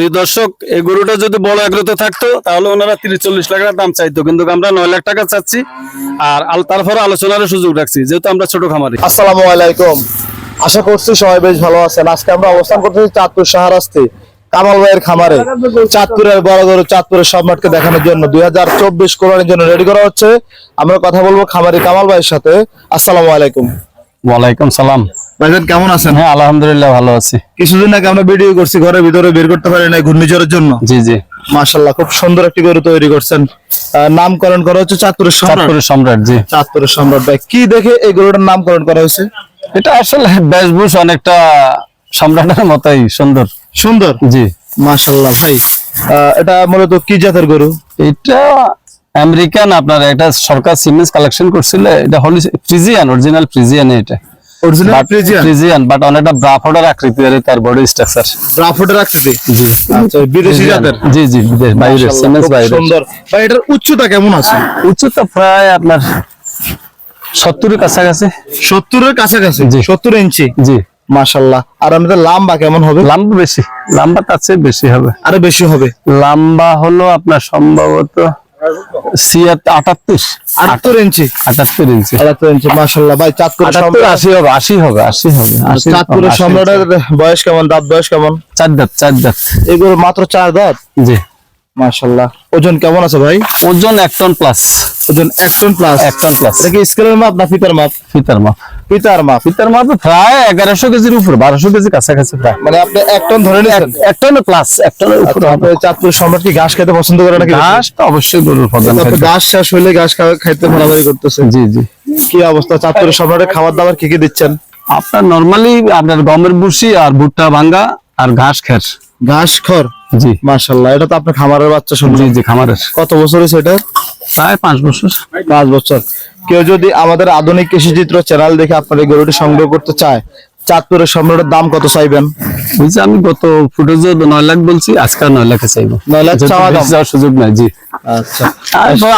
প্রিয় দর্শক এই গরুটা যদি বড় থাকতো, তাহলে ওনারা তিরিশ চল্লিশ দাম চাইতো। কিন্তু আমরা নয় লাখ টাকা চাচ্ছি আর আলোচনার সুযোগ রাখছি, যেহেতু আমরা ছোট খামারি। আলাইকুম। আশা করছি সবাই বেশ ভালো আছেন। আজকে আমরা অবস্থান করতেছি চাঁদপুর শাহরাস্তে কামাল ভাইয়ের খামারে। চাঁদপুরের বড় গরু চাঁদপুরের সম্রাটকে দেখানোর জন্য দুই হাজার চব্বিশ জন্য রেডি করা হচ্ছে। আমরা কথা বলব খামারি কামাল ভাইয়ের সাথে। আসসালামু আলাইকুম। ওয়ালাইকুম সালাম। ভাইজান কেমন আছেন? হ্যাঁ আলহামদুলিল্লাহ ভালো আছি। কিছুদিন আগে আমরা ভিডিও করছি ঘরের ভিতরে বের করতে পারি না ঘূর্ণিঝড়ের জন্য। জি জি। মাশাল্লাহ খুব সুন্দর একটি গরু তৈরি করছেন। নামকরণ করা হচ্ছে চাঁদপুরের সম্রাট। চাঁদপুরের সম্রাট জি। চাঁদপুরের সম্রাট ভাই কি দেখে এই গরুটার নামকরণ করা হয়েছে? এটা আসলে বেশভূষ অনেকটা সম্রাটের মতোই সুন্দর। সুন্দর? জি। মাশাল্লাহ ভাই আহ, এটা মূলত কি জাতের গরু? এটা আমেরিকান আপনার একটা সরকার সিমেন্স কালেকশন করছিল এটা হলি ফ্রিজিয়ান অরিজিনাল ফ্রিজিয়ান এটা। Original Friesian? ফ্রিজিয়ান বাট অনেকটা ব্রাফোর্ডের আকৃতি আর তার বডি স্ট্রাকচার ব্রাফোর্ডের আকৃতি? জি। আচ্ছা বিদেশি জাতের? জি জি বিদেশ বাইরে সিমেন্স বাইরে সুন্দর। ভাই এটার উচ্চতা কেমন আছে? উচ্চতা প্রায় আপনার সত্তরের কাছাকাছি। সত্তরের কাছাকাছি? জি। সত্তর ইঞ্চি? জি। মাশাল্লাহ আর আমাদের লাম্বা কেমন হবে? লম্বা বেশি লম্বা তার চেয়ে বেশি হবে। আরও বেশি হবে? লম্বা হলো আপনার সম্ভবত আটাত্তর আটাত্তর ইঞ্চি। আটাত্তর ইঞ্চি। আটাত্তর ইঞ্চি মাশাল্লাহ ভাই চাঁদপুর আশি হবে আশি হবে আশি হবে চাঁদপুরের সম্রাটের বয়স কেমন? দাঁত বয়স কেমন? চার দাঁত চার দাঁত। এগুলো মাত্র চার দাঁত? জি। মাশাল্লাহ ওজন কেমন আছে ভাই? ওজন এক টন প্লাস ওজন এক টন প্লাস এক টন প্লাস এটা কি স্কেলের মাপ না ফিতার মাপ? ফিতার মাপ। ফিতার মাপ ফিতার মাপ প্রায় এগারোশো কেজির উপর বারোশো কেজি কাছাকাছি প্রায়। মানে আপনি এক টন ধরে নিয়েছেন? এক টনের প্লাস এক টনের উপর আচ্ছা, চাঁদপুর সম্রাট কি ঘাস খেতে পছন্দ করে নাকি? ঘাস তো অবশ্যই গরুর প্রধান ঘাস শেষ হইলে ঘাস খাইতে মারামারি করতেছে জি জি। কি অবস্থা? চাঁদপুরের সম্রাটের খাবার দাবার কি কি দিচ্ছেন? আপনার নর্মালি আপনার গমের বুসি আর ভুট্টা ভাঙ্গা আর ঘাস খের। ঘাস খড়? জি। মাশাল্লাহ এটা তো আপনার খামারের বাচ্চা শুনছি জি খামারের। কত বছর হয়েছে এটা? প্রায় পাঁচ বছর। পাঁচ বছর। কেউ যদি আমাদের আধুনিক কৃষি চিত্র চ্যানেল দেখে আপনার এই গরুটি সংগ্রহ করতে চায় চাঁদপুরের সম্রাটের দাম কত চাইবেন? আমি গত ফুটেজে নয় লাখ বলছি আজকে নয় লাখে চাইব। নয় লাখ চাওয়া যাওয়ার সুযোগ নাই জি। আচ্ছা।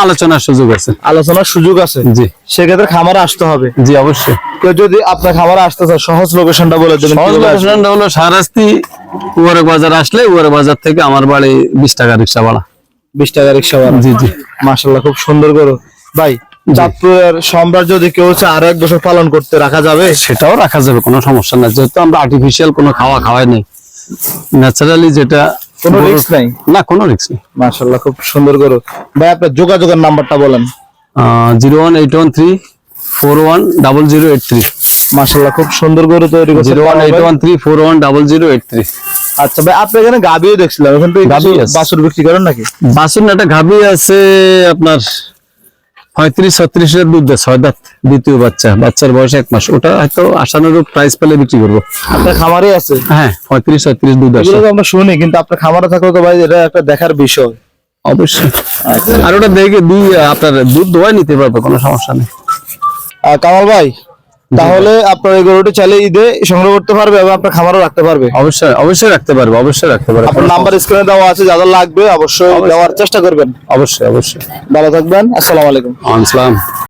আলোচনার সুযোগ আছে। আলোচনার সুযোগ আছে? জি। সেক্ষেত্রে খামারে আসতে হবে। জি অবশ্যই। কেউ যদি আপনার খামারে আসতে চায় সহজ লোকেশনটা বলে দেবেন সহজ কীভাবে লোকেশনটা হলো সারাস্তি উয়ারে বাজার আসলে উয়ারে বাজার থেকে আমার বাড়ি বিশ টাকা রিক্সা ভাড়া বিশ টাকা রিক্সা ভাড়া জি জি। মাশাল্লাহ খুব সুন্দর গরু। ভাই চাঁদপুরের সম্রাট যদি কেউ আরও এক বছর পালন করতে রাখা যাবে? সেটাও রাখা যাবে কোনো সমস্যা নাই। যেহেতু আমরা আর্টিফিশিয়াল কোনো খাওয়া খাওয়াই নেই। ন্যাচারালি যেটা কোনো রিস্ক নাই? না কোনো রিক্স নেই। মাশাল্লাহ খুব সুন্দর গরু। ভাই আপনার যোগাযোগের নাম্বারটা বলেন। Zero one eight one three four one double zero eight three মাশাল্লাহ খুব সুন্দর গরু তৈরি করছে। Zero one eight one three four one double zero eight three আচ্ছা ভাই আপনি এখানে গাবিও দেখছিলাম। এখন তো গাভী। বাছুর বিক্রি করেন নাকি? বাসন একটা গাভী আছে আপনার পঁয়ত্রিশ ছত্রিশের দুধ দেয় ছয় দাঁত দ্বিতীয় বাচ্চা বাচ্চার বয়স এক মাস। ওটা হয়তো আশানুরূপ প্রাইস পেলে বিক্রি করব। আপনার খামারে আছে? হ্যাঁ পঁয়ত্রিশ ছত্রিশ দুধ আছে। আমরা শুনি কিন্তু আপনার খামারে থাকলে তো ভাই এটা একটা দেখার বিষয়। অবশ্যই। আর ওটা দেখে দুই আপনার দুধ দোয়াই নিতে পারবে কোনো সমস্যা নেই। কামাল ভাই তাহলে আপনার এই গরুটি চাইলে ঈদে সংগ্রহ করতে পারবে এবং আপনার খামারও রাখতে পারবে। অবশ্যই অবশ্যই রাখতে পারবে অবশ্যই রাখতে পারবে। আপনার নাম্বার স্ক্রিনে দেওয়া আছে যাদের লাগবে অবশ্যই দেওয়ার চেষ্টা করবেন। অবশ্যই অবশ্যই। ভালো থাকবেন আসসালামু আলাইকুম। আসসালাম।